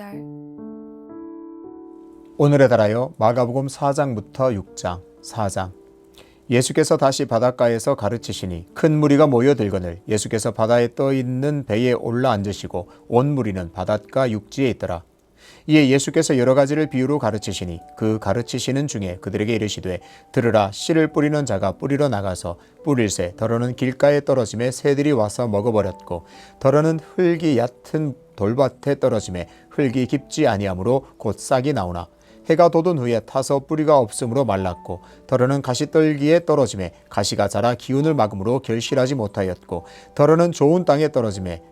달고 아름다운 요절 오늘에 달하여 마가복음 4장부터 6장, 4장. 예수께서 다시 바닷가에서 가르치시니 큰 무리가 모여들거늘 예수께서 바다에 떠 있는 배에 올라 앉으시고 온 무리는 바닷가 육지에 있더라. 이에 예수께서 여러 가지를 비유로 가르치시니 그 가르치시는 중에 그들에게 이르시되 들으라 씨를 뿌리는 자가 뿌리러 나가서 뿌릴새 더러는 길가에 떨어짐에 새들이 와서 먹어버렸고 더러는 흙이 얕은 돌밭에 떨어짐에 흙이 깊지 아니하므로 곧 싹이 나오나 해가 돋은 후에 타서 뿌리가 없으므로 말랐고 더러는 가시떨기에 떨어짐에 가시가 자라 기운을 막음으로 결실하지 못하였고 더러는 좋은 땅에 떨어짐에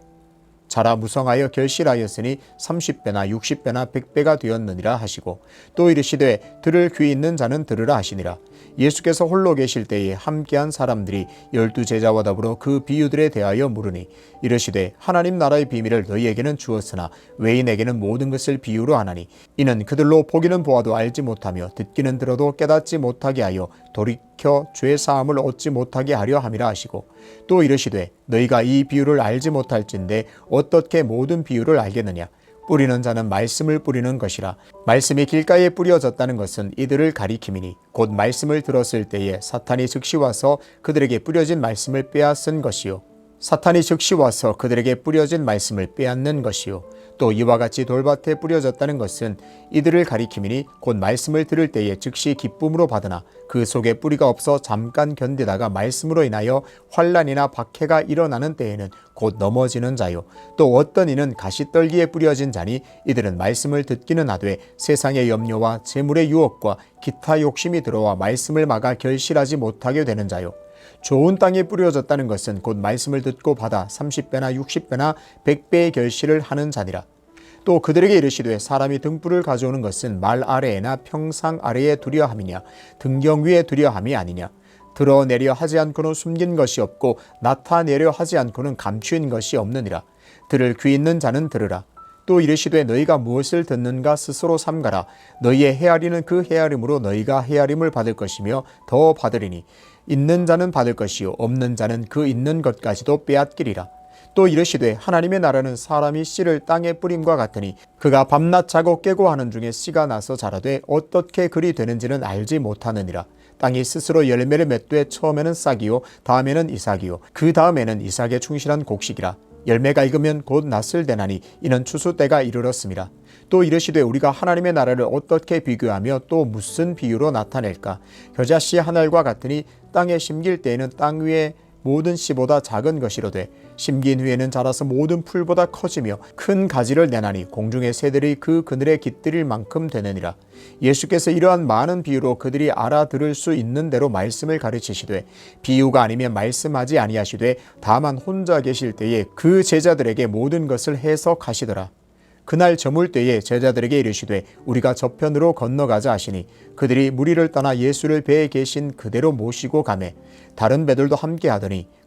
자라 무성하여 결실하였으니 30배나 60배나 100배가 되었느니라 하시고 또 이르시되 들을 귀 있는 자는 들으라 하시니라. 예수께서 홀로 계실 때에 함께한 사람들이 열두 제자와 더불어 그 비유들에 대하여 물으니 이르시되 하나님 나라의 비밀을 너희에게는 주었으나 외인에게는 모든 것을 비유로 하나니 이는 그들로 보기는 보아도 알지 못하며 듣기는 들어도 깨닫지 못하게 하여 돌 이켜 죄 사함을 얻지 못하게 하려 함이라 하시고 또 이르시되 너희가 이 비유를 알지 못할진데 어떻게 모든 비유를 알겠느냐? 뿌리는 자는 말씀을 뿌리는 것이라. 말씀이 길가에 뿌려졌다는 것은 이들을 가리킴이니 곧 말씀을 들었을 때에 사탄이 즉시 와서 그들에게 뿌려진 말씀을 빼앗은 것이요. 사탄이 즉시 와서 그들에게 뿌려진 말씀을 빼앗는 것이요 또 이와 같이 돌밭에 뿌려졌다는 것은 이들을 가리킴이니 곧 말씀을 들을 때에 즉시 기쁨으로 받으나 그 속에 뿌리가 없어 잠깐 견디다가 말씀으로 인하여 환란이나 박해가 일어나는 때에는 곧 넘어지는 자요. 또 어떤 이는 가시떨기에 뿌려진 자니 이들은 말씀을 듣기는 하되 세상의 염려와 재물의 유혹과 기타 욕심이 들어와 말씀을 막아 결실하지 못하게 되는 자요 좋은 땅에 뿌려졌다는 것은 곧 말씀을 듣고 받아 30배나 60배나 100배의 결실을 하는 자니라. 또 그들에게 이르시되 사람이 등불을 가져오는 것은 말 아래에나 평상 아래에 두려 함이냐 등경 위에 두려 함이 아니냐. 드러내려 하지 않고는 숨긴 것이 없고 나타내려 하지 않고는 감추인 것이 없느니라. 들을 귀 있는 자는 들으라 또 이르시되 너희가 무엇을 듣는가 스스로 삼가라. 너희의 헤아리는 그 헤아림으로 너희가 헤아림을 받을 것이며 더 받으리니 있는 자는 받을 것이요 없는 자는 그 있는 것까지도 빼앗기리라. 또 이르시되 하나님의 나라는 사람이 씨를 땅에 뿌림과 같으니 그가 밤낮 자고 깨고 하는 중에 씨가 나서 자라되 어떻게 그리 되는지는 알지 못하느니라. 땅이 스스로 열매를 맺되 처음에는 싹이요 다음에는 이삭이요 그 다음에는 이삭에 충실한 곡식이라 열매가 익으면 곧 낫을 되나니 이는 추수 때가 이르렀습니다. 또 이르시되 우리가 하나님의 나라를 어떻게 비교하며 또 무슨 비유로 나타낼까? 겨자씨 한 알과 같으니 땅에 심길 때에는 땅 위에 모든 씨보다 작은 것이로되 심긴 후에는 자라서 모든 풀보다 커지며 큰 가지를 내나니 공중의 새들이 그 그늘에 깃들일 만큼 되느니라. 예수께서 이러한 많은 비유로 그들이 알아들을 수 있는 대로 말씀을 가르치시되 비유가 아니면 말씀하지 아니하시되 다만 혼자 계실 때에 그 제자들에게 모든 것을 해석하시더라. 그날 저물 때에 제자들에게 이르시되 우리가 저편으로 건너가자 하시니 그들이 무리를 떠나 예수를 배에 계신 그대로 모시고 가매 다른 배들도 함께 하더니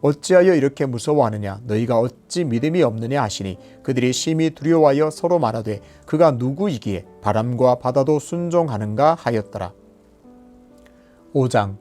어찌하여 이렇게 무서워하느냐 너희가 어찌 믿음이 없느냐 하시니 그들이 심히 두려워하여 서로 말하되 그가 누구이기에 바람과 바다도 순종하는가 하였더라 5장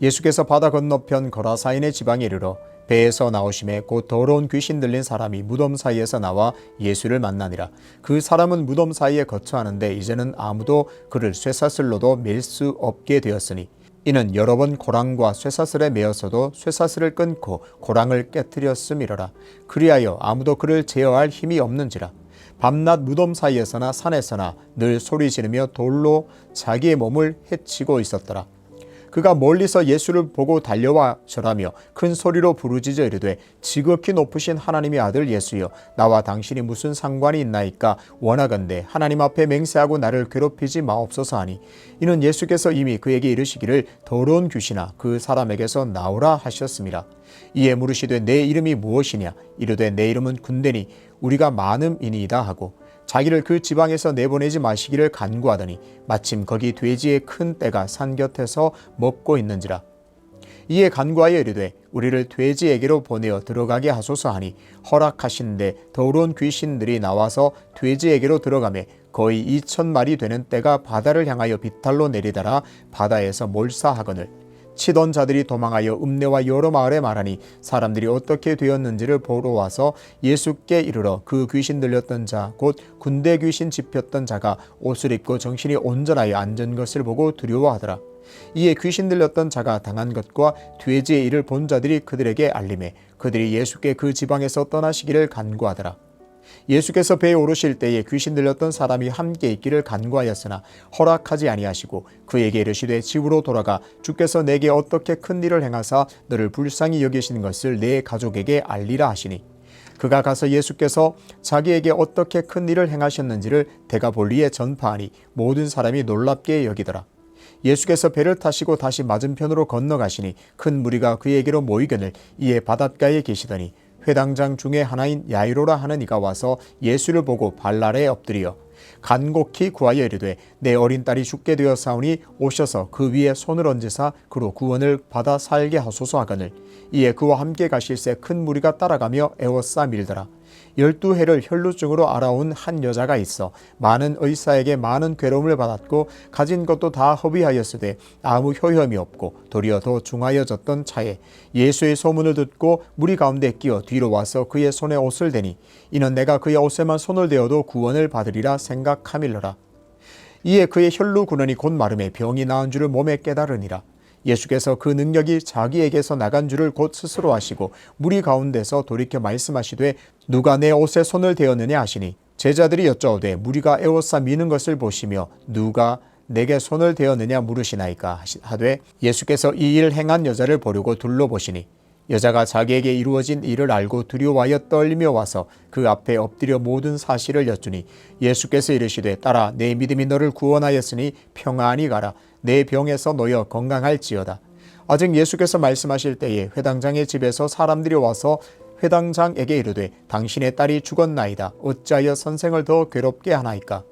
예수께서 바다 건너편 거라사인의 지방에 이르러 배에서 나오심에 곧 더러운 귀신 들린 사람이 무덤 사이에서 나와 예수를 만나니라. 그 사람은 무덤 사이에 거처하는데 이제는 아무도 그를 쇠사슬로도 밀 수 없게 되었으니 이는 여러 번 고랑과 쇠사슬에 매어서도 쇠사슬을 끊고 고랑을 깨뜨렸음이러라. 그리하여 아무도 그를 제어할 힘이 없는지라. 밤낮 무덤 사이에서나 산에서나 늘 소리 지르며 돌로 자기의 몸을 해치고 있었더라. 그가 멀리서 예수를 보고 달려와 절하며 큰 소리로 부르짖어 이르되 지극히 높으신 하나님의 아들 예수여 나와 당신이 무슨 상관이 있나이까 원하건대 하나님 앞에 맹세하고 나를 괴롭히지 마옵소서 하니 이는 예수께서 이미 그에게 이르시기를 더러운 귀신아 그 사람에게서 나오라 하셨습니다. 이에 물으시되 내 이름이 무엇이냐 이르되 내 이름은 군대니 우리가 많음이니이다 하고 자기를 그 지방에서 내보내지 마시기를 간구하더니 마침 거기 돼지의 큰 떼가 산 곁에서 먹고 있는지라. 이에 간구하여 이르되 우리를 돼지에게로 보내어 들어가게 하소서 하니 허락하시는데 더러운 귀신들이 나와서 돼지에게로 들어가매 거의 이천 마리 되는 떼가 바다를 향하여 비탈로 내리다라. 바다에서 몰사하거늘 치던 자들이 도망하여 읍내와 여러 마을에 말하니 사람들이 어떻게 되었는지를 보러 와서 예수께 이르러 그 귀신 들렸던 자 곧 군대 귀신 집혔던 자가 옷을 입고 정신이 온전하여 앉은 것을 보고 두려워하더라. 이에 귀신 들렸던 자가 당한 것과 돼지의 일을 본 자들이 그들에게 알림해 그들이 예수께 그 지방에서 떠나시기를 간구하더라 예수께서 배에 오르실 때에 귀신 들렸던 사람이 함께 있기를 간구하였으나 허락하지 아니하시고 그에게 이르시되 집으로 돌아가 주께서 내게 어떻게 큰 일을 행하사 너를 불쌍히 여기시는 것을 내 가족에게 알리라 하시니 그가 가서 예수께서 자기에게 어떻게 큰 일을 행하셨는지를 대가볼리에 전파하니 모든 사람이 놀랍게 여기더라. 예수께서 배를 타시고 다시 맞은편으로 건너가시니 큰 무리가 그에게로 모이거늘 이에 바닷가에 계시더니 회당장 중에 하나인 야이로라 하는 이가 와서 예수를 보고 발날에 엎드려 간곡히 구하여 이르되 내 어린 딸이 죽게 되었사오니 오셔서 그 위에 손을 얹으사 그로 구원을 받아 살게 하소서 하거늘. 이에 그와 함께 가실새 큰 무리가 따라가며 애워싸 밀더라 열두 해를 혈루증으로 알아온 한 여자가 있어 많은 의사에게 많은 괴로움을 받았고 가진 것도 다 허비하였으되 아무 효험이 없고 도리어 더 중하여졌던 차에 예수의 소문을 듣고 무리 가운데 끼어 뒤로 와서 그의 손에 옷을 대니 이는 내가 그의 옷에만 손을 대어도 구원을 받으리라 생각함일러라. 이에 그의 혈루 군원이 곧 마름에 병이 나은 줄을 몸에 깨달으니라 예수께서 그 능력이 자기에게서 나간 줄을 곧 스스로 아시고 무리 가운데서 돌이켜 말씀하시되 누가 내 옷에 손을 대었느냐 하시니 제자들이 여짜오되 무리가 에워싸 미는 것을 보시며 누가 내게 손을 대었느냐 물으시나이까 하되 예수께서 이 일 행한 여자를 보려고 둘러보시니 여자가 자기에게 이루어진 일을 알고 두려워하여 떨며 와서 그 앞에 엎드려 모든 사실을 여쭈니 예수께서 이르시되 따라 내 믿음이 너를 구원하였으니 평안히 가라 내 병에서 놓여 건강할지어다. 아직 예수께서 말씀하실 때에 회당장의 집에서 사람들이 와서 회당장에게 이르되 당신의 딸이 죽었나이다. 어찌하여 선생을 더 괴롭게 하나이까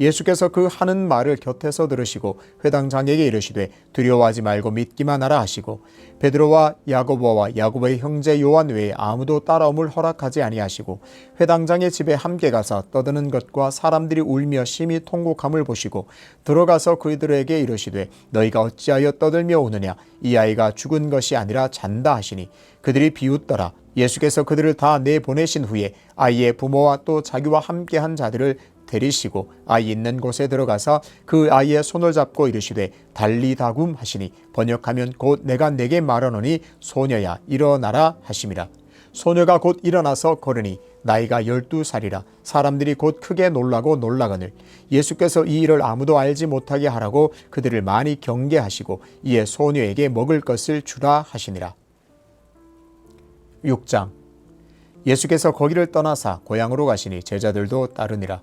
예수께서 그 하는 말을 곁에서 들으시고 회당장에게 이르시되 두려워하지 말고 믿기만 하라 하시고 베드로와 야고보와 야고보의 형제 요한 외에 아무도 따라옴을 허락하지 아니하시고 회당장의 집에 함께 가서 떠드는 것과 사람들이 울며 심히 통곡함을 보시고 들어가서 그들에게 이르시되 너희가 어찌하여 떠들며 오느냐? 이 아이가 죽은 것이 아니라 잔다 하시니 그들이 비웃더라. 예수께서 그들을 다 내보내신 후에 아이의 부모와 또 자기와 함께한 자들을 데리시고 아이 있는 곳에 들어가서 그 아이의 손을 잡고 이르시되 달리다굼 하시니 번역하면 곧 내가 내게 말하노니 소녀야 일어나라 하심이라 소녀가 곧 일어나서 걸으니 나이가 열두 살이라 사람들이 곧 크게 놀라고 놀라거늘 예수께서 이 일을 아무도 알지 못하게 하라고 그들을 많이 경계하시고 이에 소녀에게 먹을 것을 주라 하시니라. 6장. 예수께서 거기를 떠나사 고향으로 가시니 제자들도 따르니라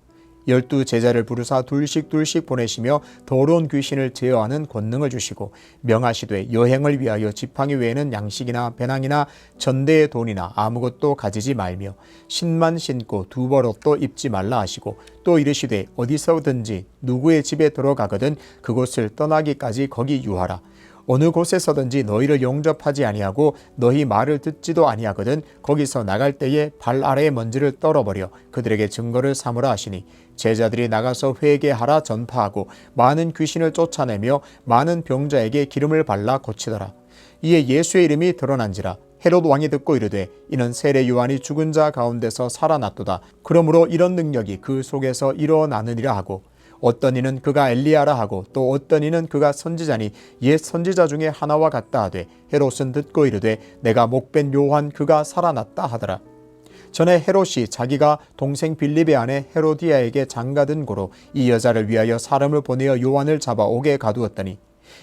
열두 제자를 부르사 둘씩 둘씩 보내시며 더러운 귀신을 제어하는 권능을 주시고 명하시되 여행을 위하여 지팡이 외에는 양식이나 배낭이나 전대의 돈이나 아무것도 가지지 말며 신만 신고 두 벌 옷도 입지 말라 하시고 또 이르시되 어디서든지 누구의 집에 들어가거든 그곳을 떠나기까지 거기 유하라. 어느 곳에서든지 너희를 용접하지 아니하고 너희 말을 듣지도 아니하거든 거기서 나갈 때에 발 아래의 먼지를 떨어버려 그들에게 증거를 삼으라 하시니 제자들이 나가서 회개하라 전파하고 많은 귀신을 쫓아내며 많은 병자에게 기름을 발라 고치더라. 이에 예수의 이름이 드러난지라 헤롯 왕이 듣고 이르되 이는 세례 요한이 죽은 자 가운데서 살아났도다. 그러므로 이런 능력이 그 속에서 일어나느니라 하고 어떤 이는 그가 엘리야라 하고 또 어떤 이는 그가 선지자니 옛 선지자 중에 하나와 같다 하되 헤롯은 듣고 이르되 내가 목벤 요한 그가 살아났다 하더라 전에 헤롯이 자기가 동생 빌립의 아내 헤로디아에게 장가든 고로 이 여자를 위하여 사람을 보내어 요한을 잡아 옥에 가두었더니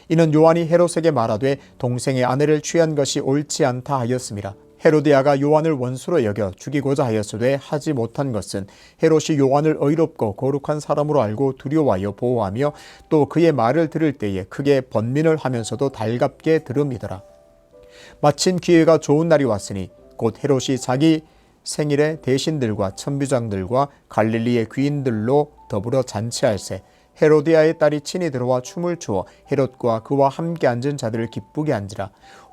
이는 요한이 헤롯에게 말하되 동생의 아내를 취한 것이 옳지 않다 하였습니다. 헤로디아가 요한을 원수로 여겨 죽이고자 하였으되 하지 못한 것은 헤롯이 요한을 의롭고 거룩한 사람으로 알고 두려워하여 보호하며 또 그의 말을 들을 때에 크게 번민을 하면서도 달갑게 들음이더라. 마침 기회가 좋은 날이 왔으니 곧 헤롯이 자기 생일에 대신들과 천부장들과 갈릴리의 귀인들로 더불어 잔치할세. 헤로디아의 딸이 친히 들어와 춤을 추어 헤롯과 그와 함께 앉은 자들을 기쁘게 앉으라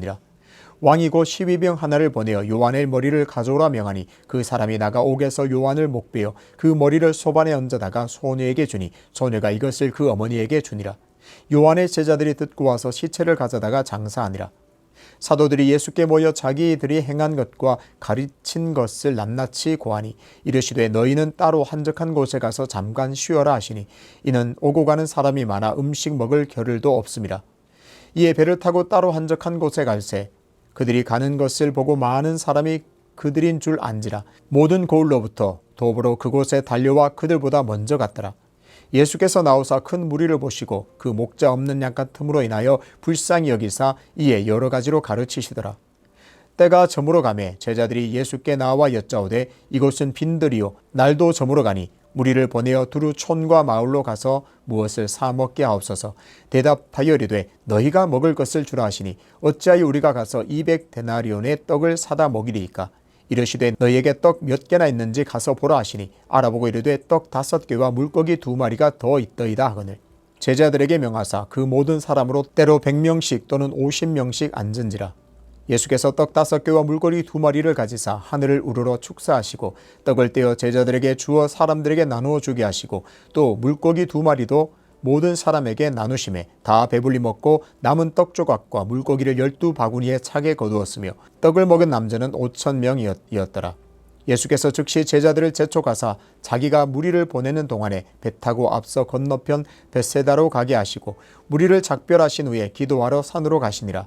느니라 왕이 곧 12병 하나를 보내어 요한의 머리를 가져오라 명하니 그 사람이 나가 옥에서 요한을 목베어 그 머리를 소반에 얹어다가 소녀에게 주니 소녀가 이것을 그 어머니에게 주니라 요한의 제자들이 듣고 와서 시체를 가져다가 장사하니라. 사도들이 예수께 모여 자기들이 행한 것과 가르친 것을 낱낱이 고하니 이르시되 너희는 따로 한적한 곳에 가서 잠깐 쉬어라 하시니 이는 오고 가는 사람이 많아 음식 먹을 겨를도 없습니다. 이에 배를 타고 따로 한적한 곳에 갈새 그들이 가는 것을 보고 많은 사람이 그들인 줄 안지라 모든 고을로부터 도보로 그곳에 달려와 그들보다 먼저 갔더라. 예수께서 나오사 큰 무리를 보시고 그 목자 없는 양 같음으로 인하여 불쌍히 여기사 이에 여러 가지로 가르치시더라. 때가 저물어 가매 제자들이 예수께 나와 여짜오되 이곳은 빈들이요 날도 저물어 가니 무리를 보내어 두루 촌과 마을로 가서 무엇을 사 먹게 하옵소서. 대답하여 이르되 너희가 먹을 것을 주라 하시니 어찌하여 우리가 가서 이백 데나리온의 떡을 사다 먹이리이까? 이르시되 너희에게 떡 몇 개나 있는지 가서 보라 하시니 알아보고 이르되 떡 다섯 개와 물고기 두 마리가 더 있더이다 하거늘. 제자들에게 명하사 그 모든 사람으로 때로 백 명씩 또는 오십 명씩 앉은지라 예수께서 떡 다섯 개와 물고기 두 마리를 가지사 하늘을 우러러 축사하시고 떡을 떼어 제자들에게 주어 사람들에게 나누어 주게 하시고 또 물고기 두 마리도 모든 사람에게 나누심에 다 배불리 먹고 남은 떡 조각과 물고기를 열두 바구니에 차게 거두었으며 떡을 먹은 남자는 오천 명이었더라. 예수께서 즉시 제자들을 재촉하사 자기가 무리를 보내는 동안에 배 타고 앞서 건너편 벳세다로 가게 하시고 무리를 작별하신 후에 기도하러 산으로 가시니라.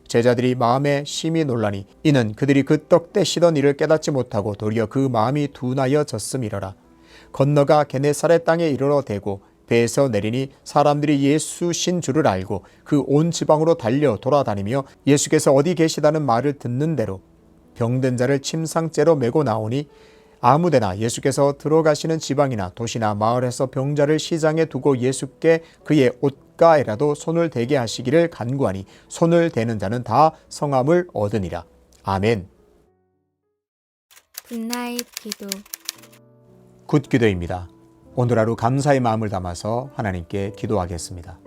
제자들이 마음에 심히 놀라니 이는 그들이 그 떡 떼시던 일을 깨닫지 못하고 도리어 그 마음이 둔하여 졌음이러라. 건너가 게네사렛 땅에 이르러 대고 배에서 내리니 사람들이 예수신 줄을 알고 그 온 지방으로 달려 돌아다니며 예수께서 어디 계시다는 말을 듣는 대로 병든 자를 침상째로 메고 나오니 아무데나 예수께서 들어가시는 지방이나 도시나 마을에서 병자를 시장에 두고 예수께 그의 옷 가에라도 손을 대게 하시기를 간구하니 손을 대는 자는 다 성함을 얻으니라. 아멘. 굿나잇 기도 굿 기도입니다. 오늘 하루 감사의 마음을 담아서 하나님께 기도하겠습니다.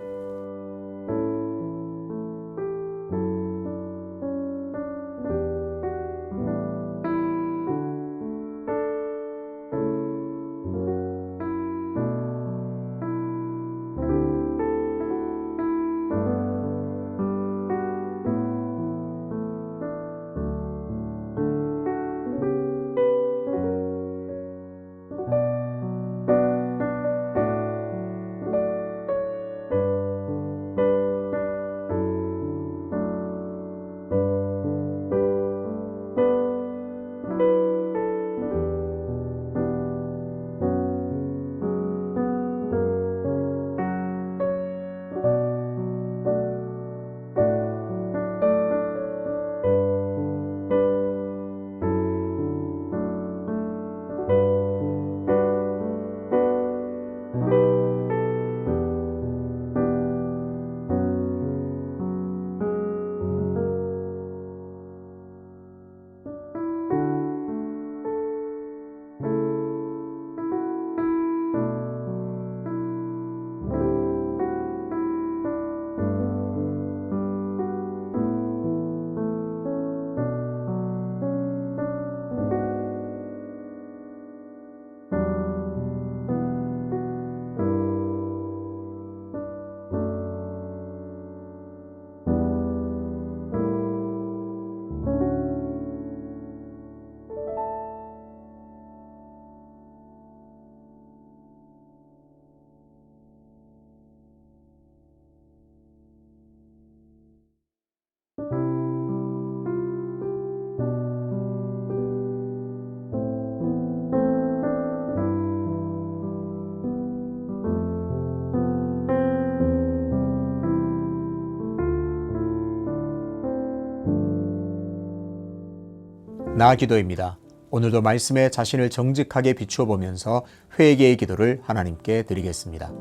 나 기도입니다. 오늘도 말씀에 자신을 정직하게 비추어 보면서 회개의 기도를 하나님께 드리겠습니다.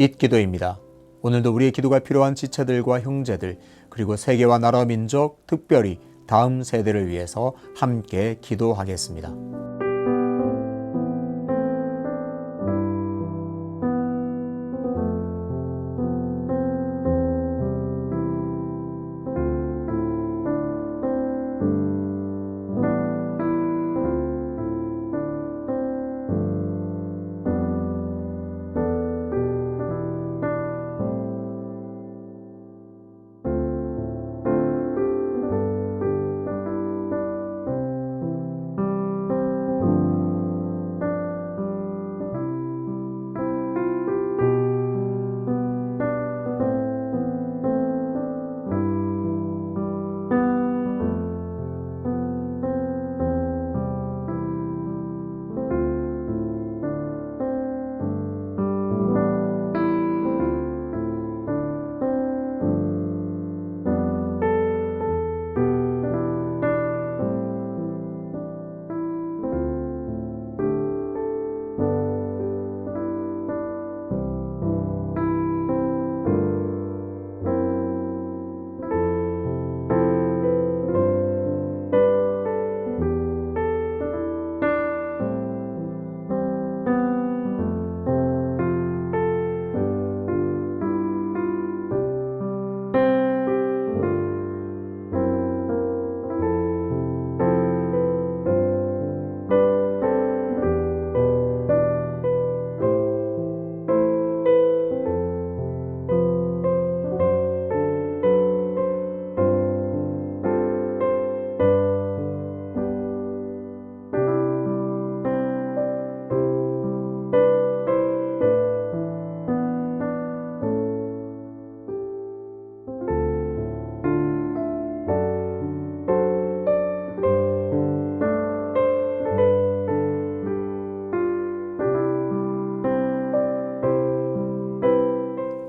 잇 기도입니다. 오늘도 우리의 기도가 필요한 지체들과 형제들, 그리고 세계와 나라 민족, 특별히 다음 세대를 위해서 함께 기도하겠습니다.